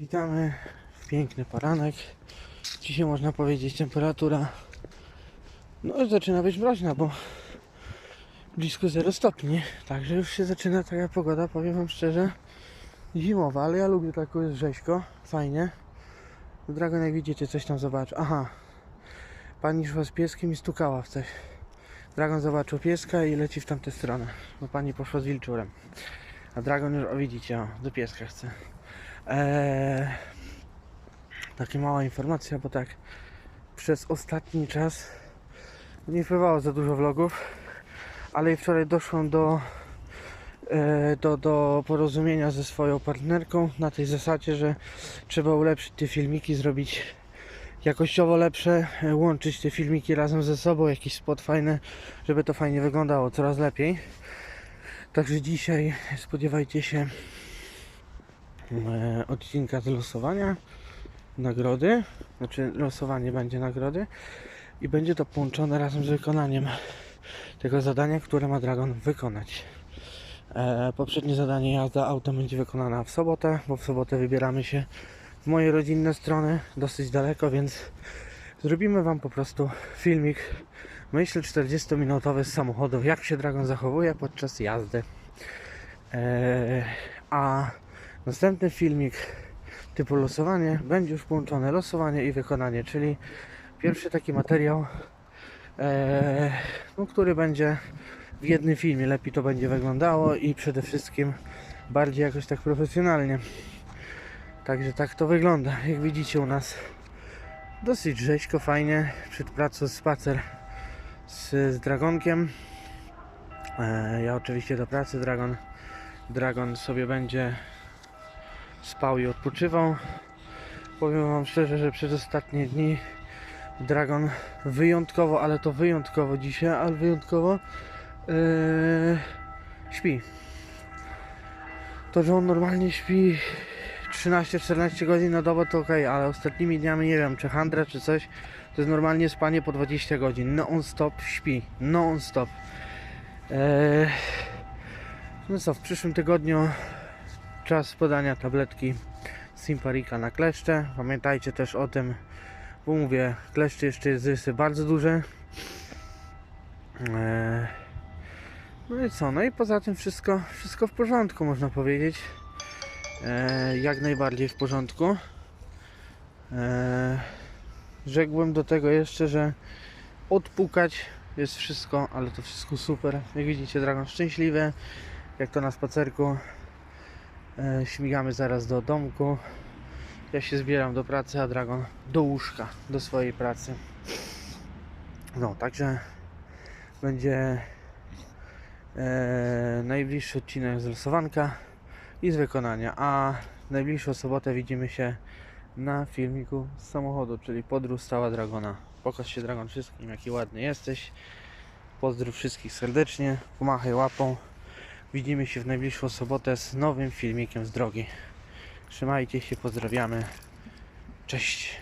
Witamy w piękny poranek. Dzisiaj można powiedzieć temperatura no już zaczyna być mroźna, bo blisko 0 stopni. Także już się zaczyna taka pogoda, powiem wam szczerze, zimowa, ale ja lubię taką jest rzeźko, fajnie. Dragon jak widzicie coś tam zobaczy. Aha, pani szła z pieskiem i stukała w coś. Dragon zobaczył pieska i leci w tamtę stronę, bo pani poszła z wilczurem. A Dragon już, o widzicie, o, do pieska chce. Eee, taka mała informacja, bo tak przez ostatni czas nie wpływało za dużo vlogów, ale wczoraj doszłam do, e, do, do porozumienia ze swoją partnerką na tej zasadzie, że trzeba ulepszyć te filmiki, zrobić jakościowo lepsze, e, łączyć te filmiki razem ze sobą, jakiś spot fajny, żeby to fajnie wyglądało coraz lepiej. Także dzisiaj spodziewajcie się odcinka z losowania nagrody, znaczy losowanie będzie nagrody i będzie to połączone razem z wykonaniem tego zadania, które ma Dragon wykonać. E, poprzednie zadanie jazda autem będzie wykonana w sobotę, bo w sobotę wybieramy się w moje rodzinne strony, dosyć daleko, więc zrobimy Wam po prostu filmik, myślę 40-minutowy z samochodu, jak się Dragon zachowuje podczas jazdy. E, a następny filmik typu losowanie będzie już połączone losowanie i wykonanie, czyli pierwszy taki materiał, e, no, który będzie w jednym filmie. Lepiej to będzie wyglądało i przede wszystkim bardziej jakoś tak profesjonalnie. Także tak to wygląda. Jak widzicie u nas dosyć rzeźko, fajnie. Przed pracą spacer z, z Dragonkiem. E, ja oczywiście do pracy, Dragon, Dragon sobie będzie spał i odpoczywał. Powiem Wam szczerze, że przez ostatnie dni Dragon wyjątkowo, ale to wyjątkowo dzisiaj, ale wyjątkowo yy, śpi. To, że on normalnie śpi 13-14 godzin na dobę to ok, ale ostatnimi dniami nie wiem, czy handra, czy coś, to jest normalnie spanie po 20 godzin. Non-stop śpi. Non-stop. Yy, no co, w przyszłym tygodniu czas podania tabletki Simparika na kleszcze. Pamiętajcie też o tym, bo mówię, kleszcze jeszcze jest rysy bardzo duże. Eee, No i co? No i poza tym wszystko, wszystko w porządku można powiedzieć. Eee, jak najbardziej w porządku. Eee, rzekłbym do tego jeszcze, że odpukać jest wszystko, ale to wszystko super. Jak widzicie, Dragon szczęśliwy, jak to na spacerku. E, śmigamy zaraz do domku. Ja się zbieram do pracy, a Dragon do łóżka, do swojej pracy. No, także będzie e, najbliższy odcinek z losowanka i z wykonania, a najbliższą sobotę widzimy się na filmiku z samochodu, czyli podróż stała Dragona. Pokaż się Dragon wszystkim, jaki ładny jesteś. Pozdrów wszystkich serdecznie, pomachaj łapą. Widzimy się w najbliższą sobotę z nowym filmikiem z drogi. Trzymajcie się, pozdrawiamy. Cześć.